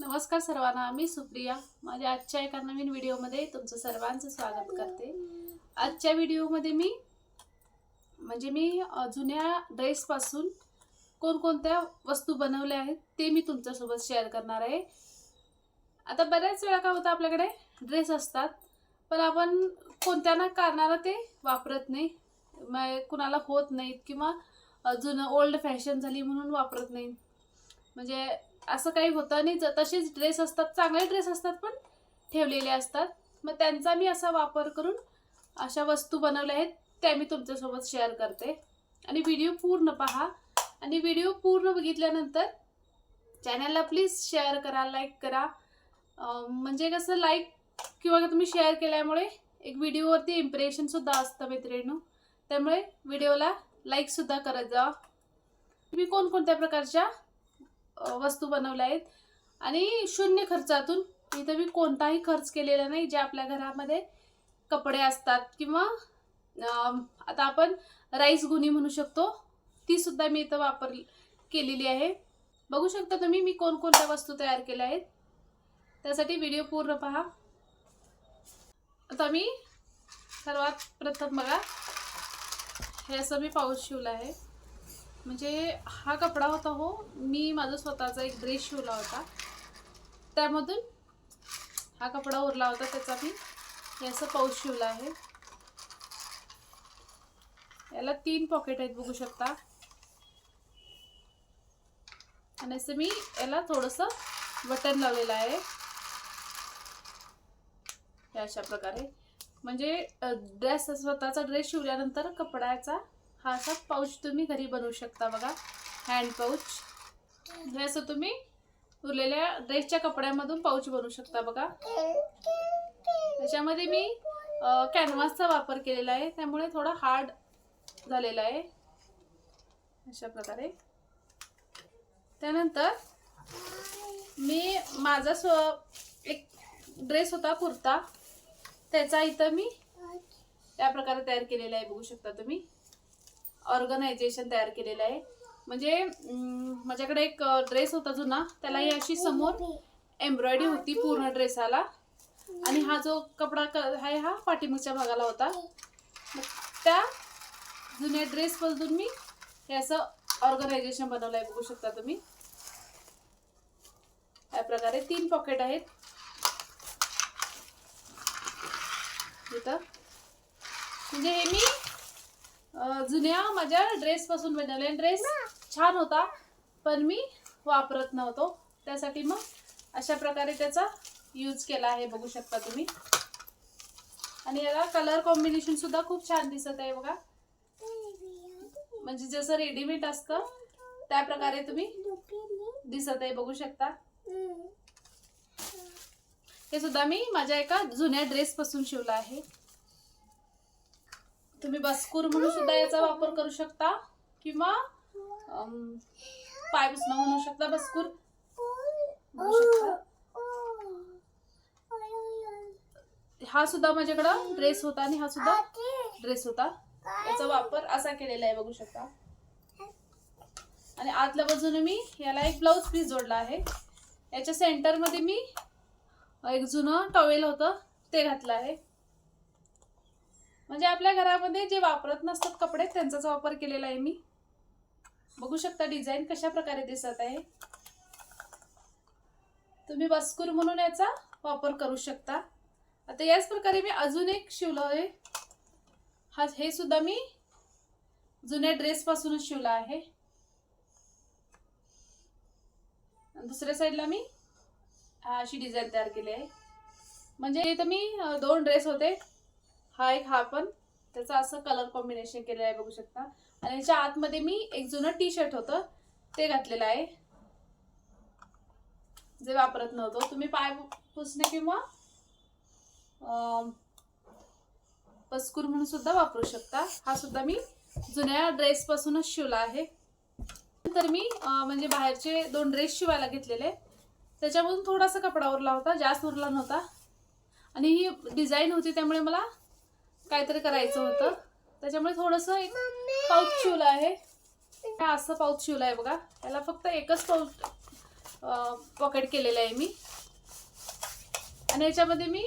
नमस्कार सर्वांना मी सुप्रिया. माझ्या आजच्या एका नवीन व्हिडिओमध्ये तुमचं सर्वांचं स्वागत करते. आजच्या व्हिडिओमध्ये मी म्हणजे मी जुन्या ड्रेसपासून कोणकोणत्या वस्तू बनवल्या आहेत ते मी तुमच्यासोबत शेअर करणार आहे. आता बऱ्याच वेळा काय होतं आपल्याकडे ड्रेस असतात पण आपण कोणत्या ना कारणाला ते वापरत नाही. मग कुणाला होत नाहीत किंवा जुनं ओल्ड फॅशन झाली म्हणून वापरत नाही म्हणजे असं काही होतं. आणि ज- तसेच ड्रेस असतात चांगले ड्रेस असतात पण ठेवलेले असतात. मग त्यांचा मी असा वापर करून अशा वस्तू बनवल्या आहेत त्या मी तुमच्यासोबत शेअर करते. आणि व्हिडिओ पूर्ण पहा. आणि व्हिडिओ पूर्ण बघितल्यानंतर चॅनलला प्लीज शेअर करा लाईक करा. म्हणजे कसं लाईक किंवा तुम्ही शेअर केल्यामुळे एक व्हिडिओवरती इम्प्रेशनसुद्धा असतं मैत्रिणू त्यामुळे व्हिडिओला लाईकसुद्धा करत जा. तुम्ही कोणकोणत्या प्रकारच्या वस्तू बनवल्या आहेत. आणि शून्य खर्चातून इथं मी कोणताही खर्च केलेला नाही जे आपल्या घरामध्ये कपडे असतात किंवा आता आपण राईस गुणी म्हणू शकतो ती सुद्धा मी इथं वापर केलेली आहे. बघू शकता तुम्ही मी कोणकोणत्या वस्तू तयार केल्या आहेत. त्यासाठी व्हिडिओ पूर्ण पहा. आता मी सर्वात प्रथम बघा हे असं मी पाऊस शिवलं आहे. म्हणजे हा कपडा होता हो मी माझा स्वतःचा एक ड्रेस शिवला होता. त्यामधून हा कपडा उरला होता त्याचा मी याचं असं पाऊस शिवला आहे. याला तीन पॉकेट आहेत बघू शकता. आणि असं मी याला थोडंसं बटन लावलेलं आहे. हे अशा प्रकारे. म्हणजे ड्रेस स्वतःचा ड्रेस शिवल्यानंतर कपड्याचा हा असा पाऊच तुम्ही घरी बनवू शकता बघा. हँड पाऊच हे असं तुम्ही उरलेल्या ड्रेसच्या कपड्यामधून पाऊच बनवू शकता बघा. त्याच्यामध्ये मी कॅनव्हासचा वापर केलेला आहे. त्यामुळे थोडा हार्ड झालेला आहे. अशा प्रकारे. त्यानंतर मी माझा स्व एक ड्रेस होता कुर्ता. त्याचा इथं मी त्या प्रकारे तयार केलेला आहे बघू शकता तुम्ही. ऑर्गनायझेशन तयार केलेलं आहे. म्हणजे माझ्याकडे एक ड्रेस होता जुना. त्याला ही अशी समोर एम्ब्रॉयडरी होती पूर्ण ड्रेसाला आणि हा जो कपडा क- आहे हा पाठीमागच्या भागाला होता. मग त्या जुन्या ड्रेसमधून मी हे असं ऑर्गनायझेशन बनवलं आहे. बघू शकता तुम्ही. या प्रकारे तीन पॉकेट आहेत. इथं. म्हणजे हे मी अं, जुन्या माझ्या ड्रेसपासून बनवले ड्रेस छान होता पण मी वापरत नव्हतो. त्यासाठी मग अशा प्रकारे त्याचा यूज केला आहे बघू शकता तुम्ही. आणि याला कलर कॉम्बिनेशन सुद्धा खूप छान दिसत आहे बघा. म्हणजे जसं रेडीमेड असतं त्या प्रकारे तुम्ही दिसत आहे बघू शकता. हे सुद्धा मी माझ्या एका जुन्या ड्रेस पासून शिवलं आहे. तुम्ही बसकूर म्हणून सुद्धा याचा वापर करू शकता किंवा पाय पुसणं म्हणू शकता बसकूर. म्हणू शकता. हा सुद्धा माझ्याकडं ड्रेस होता आणि हा सुद्धा ड्रेस होता. याचा वापर असा केलेला आहे बघू शकता. आणि आतल्या बाजूने मी याला एक ब्लाऊज पीस जोडला आहे. याच्या सेंटरमध्ये मी एक जुनं टॉवेल होतं ते घातलं आहे. म्हणजे आपल्या घरामध्ये जे वापरत नसतात कपडे त्यांचाच वापर केलेला आहे मी. बघू शकता डिझाईन कशा प्रकारे दिसत आहे. तुम्ही बस्कूर म्हणून याचा वापर करू शकता. आता याच प्रकारे मी अजून एक शिवलं आहे हा हे सुद्धा मी जुन्या ड्रेस पासूनच शिवला आहे. दुसऱ्या साईडला मी अशी डिझाईन तयार केली आहे. म्हणजे इथं मी दोन ड्रेस होते. हा एक हा पण. त्याचं असं कलर कॉम्बिनेशन केलेलं आहे बघू शकता. आणि याच्या आतमध्ये मी एक जुनं टी शर्ट होतं ते घातलेलं आहे. जे वापरत नव्हतं. तुम्ही पाय पुसणे किंवा पस्कूर म्हणून सुद्धा वापरू शकता. हा सुद्धा मी जुन्या ड्रेस पासूनच शिवला आहे. तर मी म्हणजे बाहेरचे दोन ड्रेस शिवायला घेतलेले. त्याच्यामधून थोडासा कपडा उरला होता जास्त उरला नव्हता. आणि ही डिझाईन होती त्यामुळे मला काहीतरी करायचं होतं. त्याच्यामुळे थोडंसं एक पाऊच शिवलं आहे. असं पाऊच शिवलं आहे बघा. याला फक्त एकच पाऊच पॉकेट केलेलं आहे मी. आणि याच्यामध्ये मी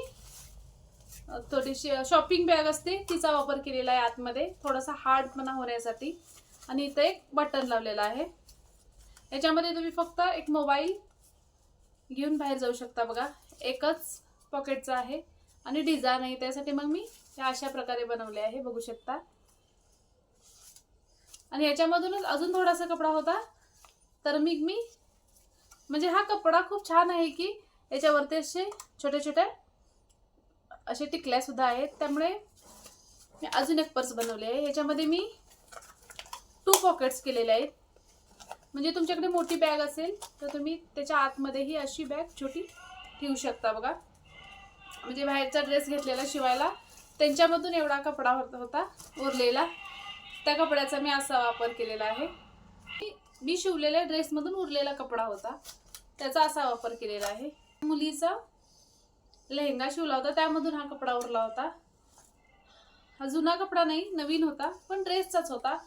थोडीशी शॉपिंग बॅग असते तिचा वापर केलेला आहे आतमध्ये. थोडासा हार्डपणा होण्यासाठी. आणि इथं एक बटन लावलेलं आहे. याच्यामध्ये तुम्ही फक्त एक मोबाईल घेऊन बाहेर जाऊ शकता बघा. एकच पॉकेटचा आहे. आणि डिझाईन आहे त्यासाठी मग मी हे अशा प्रकारे बनवले आहे बघू शकता. आणि याच्यामधूनच अजून थोडासा कपडा होता. तर मी मी म्हणजे हा कपडा खूप छान आहे की याच्यावरती असे छोट्या छोट्या असे टिकल्यासुद्धा आहेत. त्यामुळे मी अजून एक पर्स बनवली आहे. याच्यामध्ये मी टू पॉकेट्स केलेले आहेत. म्हणजे तुमच्याकडे मोठी बॅग असेल तर तुम्ही त्याच्या आतमध्येही अशी बॅग छोटी ठेवू शकता बघा. म्हणजे बाहेरचा ड्रेस घेतलेला शिवायला त्यांच्यामधून एवढा कपडा होता उरलेला. त्या कपड्याचा मी असा वापर केलेला आहे. मी- मी शिवलेल्या ड्रेसमधून उरलेला कपडा होता. त्याचा असा वापर केलेला आहे. मुलीचा लेहंगा शिवला होता. त्यामधून हा कपडा उरला होता. हा जुना कपडा नाही नवीन होता पण ड्रेसचाच होता.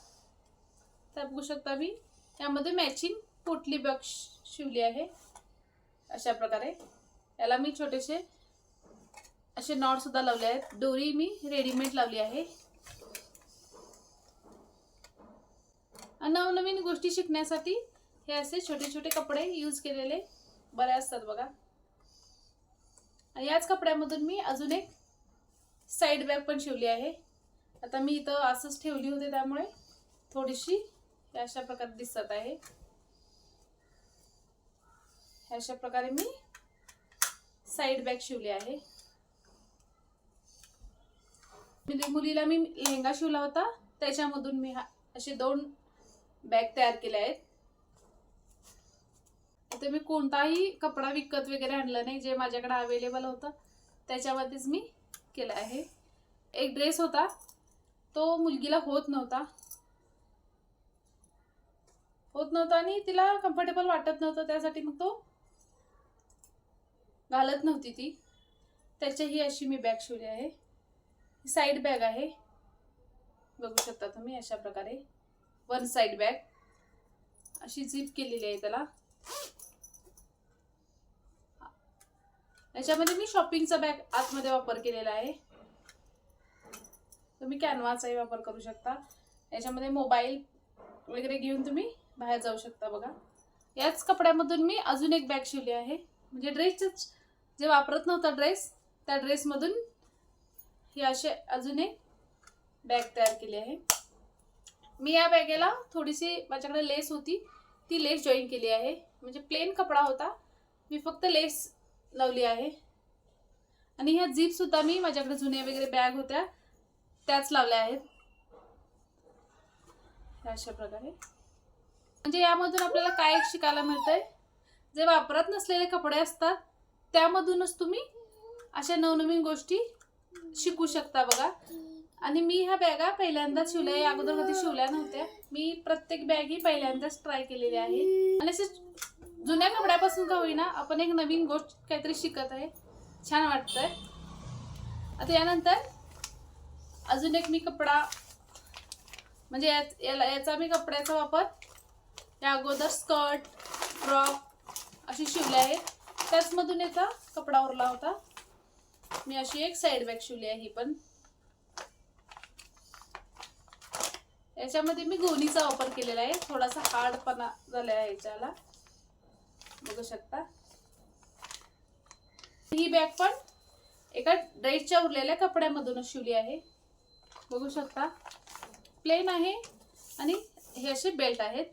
त्या बघू शकता मी. यामध्ये मॅचिंग पोटली बॉक्स शिवली आहे. अशा प्रकारे. याला मी छोटेसे असे नॉट सुद्धा लावले आहेत. दोरी मी रेडीमेड लावली आहे. नवनवीन गोष्टी शिकण्यासाठी हे असे छोटे छोटे कपडे यूज केलेले बरे असतात बघा. आणि याच कपड्यामधून मी अजून एक साईड बॅग पण शिवली आहे. आता मी इथं असंच ठेवली होती त्यामुळे थोडीशी हे अशा प्रकारे दिसत आहे. अशा प्रकारे मी साईड बॅग शिवली आहे. म्हणजे मुलीला मी लेहंगा शिवला होता त्याच्यामधून मी असे दोन बॅग तयार केल्या आहेत. तर मी कोणताही कपडा विकत वगैरे आणला नाही जे माझ्याकडे अवेलेबल होतं त्याच्यामध्येच मी केलं आहे. एक ड्रेस होता तो मुलगीला होत नव्हता. होत नव्हता आणि तिला कम्फर्टेबल वाटत नव्हतं त्यासाठी मग तो घालत नव्हती ती. त्याच्याही अशी मी बॅग शिवली आहे. साईड बॅग आहे. बघू शकता तुम्ही अशा प्रकारे. One side bag. अशी झिप केलेली आहे त्याला. याच्यामध्ये मी शॉपिंगचा बॅग आतमध्ये वापर केलेला आहे. तुम्ही कॅनवाचाही वापर करू शकता. याच्यामध्ये मोबाईल वगैरे घेऊन तुम्ही बाहेर जाऊ शकता बघा. याच कपड्यामधून मी अजून एक बॅग शिवली आहे. म्हणजे ड्रेसच जे वापरत नव्हता ड्रेस त्या ड्रेसमधून ही असे अजून एक बॅग तयार केली आहे. मी या बॅगेला थोडीशी माझ्याकडे लेस होती ती लेस जॉईन केली आहे. म्हणजे प्लेन कपडा होता. मी फक्त लेस लावली आहे. आणि ह्या जीपसुद्धा मी माझ्याकडे जुन्या वगैरे बॅग होत्या त्याच लावल्या आहेत. अशा प्रकारे. म्हणजे यामधून आपल्याला काय शिकायला मिळतंय? जे वापरत नसलेले कपडे असतात त्यामधूनच तुम्ही अशा नवनवीन गोष्टी शिकू शकता बघा. आणि मी ह्या बॅगा पहिल्यांदाच शिवल्या या अगोदर कधी शिवल्या नव्हत्या. मी प्रत्येक बॅग ही पहिल्यांदाच ट्राय केलेली आहे. आणि असे जुन्या कपड्यापासून का होईना आपण एक नवीन गोष्ट काहीतरी शिकत आहे. छान वाटतंय. आता यानंतर अजून एक मी कपडा म्हणजे याला याचा मी कपड्याचा वापर या अगोदर स्कर्ट फ्रॉक अशी शिवले आहेत. त्याचमधून याचा कपडा उरला होता. मी अशी एक साईड बॅग शिवली आहे ही पण. याच्यामध्ये मी गोणीचा वापर केलेला आहे. थोडासा हार्डपणा झाला आहे याच्याला. बघू शकता. ही बॅग पण एका ड्रेसच्या उरलेल्या कपड्यामधूनच शिवली आहे. बघू शकता. प्लेन आहे आणि हे असे बेल्ट आहेत.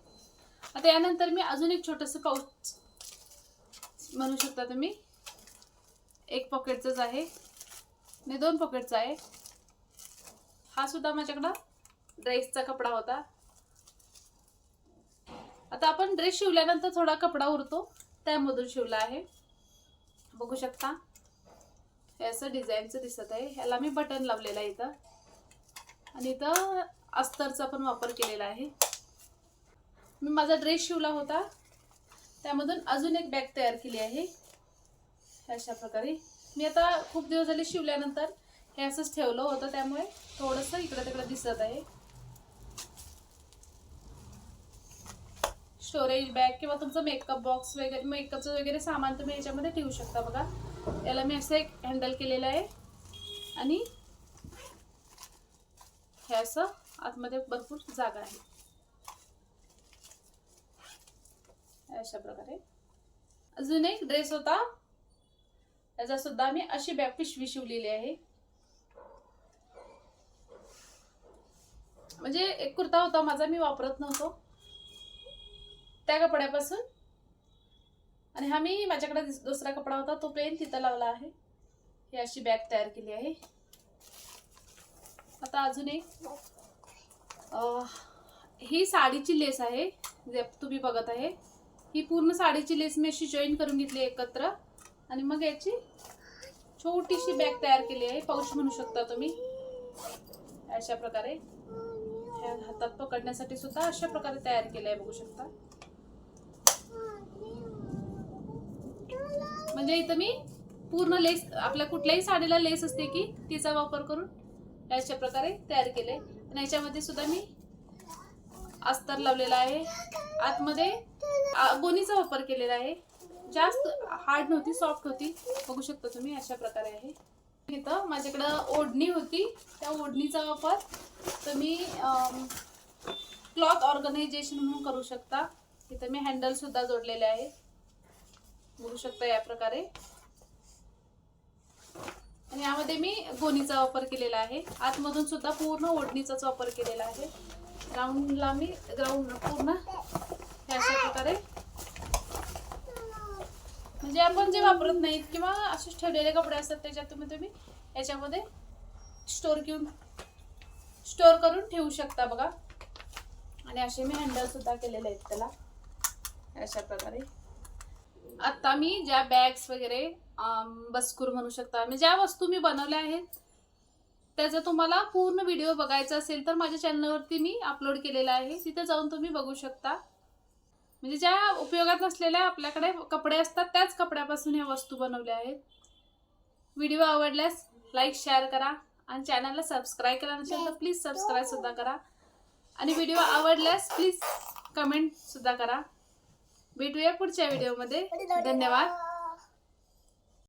आता यानंतर मी अजून एक छोटंसं पाऊच म्हणू शकता तुम्ही. एक पॉकेटचंच आहे. आणि दोन पॉकेटचा आहे. हा सुद्धा माझ्याकडं ड्रेसचा कपडा होता. आता आपण ड्रेस शिवल्यानंतर थोडा कपडा उरतो. त्यामधून शिवला आहे. बघू शकता. हे असं डिझाईनचं दिसत आहे. ह्याला मी बटन लावलेलं आहे इथं. आणि इथं अस्तरचा पण वापर केलेला आहे. मी माझा ड्रेस शिवला होता. त्यामधून अजून एक बॅग तयार केली आहे. अशा प्रकारे मी आता खूप दिवस झाले शिवल्यानंतर हे असंच ठेवलं होतं त्यामुळे थोडंसं इकडं तिकडं दिसत आहे. स्टोरेज बॅग किंवा तुमचं मेकअप बॉक्स वगैरे मेकअपचं वगैरे सामान तुम्ही याच्यामध्ये ठेवू शकता बघा. याला मी असं एक हँडल केलेलं आहे. आणि हे असं आतमध्ये भरपूर जागा आहे. अशा प्रकारे अजून एक ड्रेस होता. त्याचा सुद्धा मी अशी बॅग पिशवी शिवलेली आहे. म्हणजे एक कुर्ता होता माझा मी वापरत नव्हतो. त्या कपड्यापासून. आणि हा मी माझ्याकडे दुसरा कपडा होता तो प्लेन तिथं लावला आहे. ही अशी बॅग तयार केली आहे. आता अजून एक. ही साडीची लेस आहे जे तुम्ही बघत आहे. ही पूर्ण साडीची लेस मी अशी जॉईन करून घेतली एकत्र. आणि मग याची छोटीशी बॅग तयार केली आहे. पाऊच म्हणू शकता तुम्ही. अशा प्रकारे हातात पकडण्यासाठी सुद्धा अशा प्रकारे तयार केलं आहे बघू शकता. म्हणजे इथं मी पूर्ण लेस आपल्या कुठल्याही साडीला लेस असते की तिचा वापर करून अशा प्रकारे तयार केले आणि याच्यामध्ये सुद्धा मी अस्तर लावलेला आहे. आतमध्ये गोणीचा वापर केलेला आहे. जास्त हार्ड नव्हती सॉफ्ट होती. बघू शकता तुम्ही अशा प्रकारे आहे. इथं माझ्याकडं ओढणी होती. त्या ओढणीचा वापर तुम्ही क्लॉथ ऑर्गनायझेशन म्हणून करू शकता. इथं मी हँडल सुद्धा जोडलेले आहे. बघू शकता या प्रकारे. आणि यामध्ये मी गोणीचा वापर केलेला आहे. आतमधून सुद्धा पूर्ण ओढणीचाच वापर केलेला आहे. ग्राउंडला मी ग्राउंड पूर्ण अशा प्रकारे म्हणजे आपण जे वापरत नाहीत किंवा असेच ठेवलेले कपडे असतात त्याच्यात तुम्ही तुम्ही याच्यामध्ये स्टोर घेऊन स्टोर करून ठेवू शकता बघा. आणि असे मी हँडल सुद्धा केलेले आहेत त्याला. अशा प्रकारे. आता मी ज्या बॅग्स वगैरे बस्कूर म्हणू शकता. म्हणजे ज्या वस्तू मी बनवल्या आहेत त्याचा तुम्हाला पूर्ण व्हिडिओ बघायचा असेल तर माझ्या चॅनलवरती मी अपलोड केलेला आहे. तिथे जाऊन तुम्ही बघू शकता. म्हणजे ज्या उपयोगात नसलेल्या आपल्याकडे कपडे असतात त्याच कपड्यापासून ह्या वस्तू बनवल्या आहेत. व्हिडिओ आवडल्यास लाईक शेअर करा आणि चॅनलला सबस्क्राईब केला नसेल तर प्लीज सबस्क्राईब सुद्धा करा. आणि व्हिडिओ आवडल्यास प्लीज कमेंट सुद्धा करा. भेटूया पुढच्या व्हिडिओमध्ये. धन्यवाद.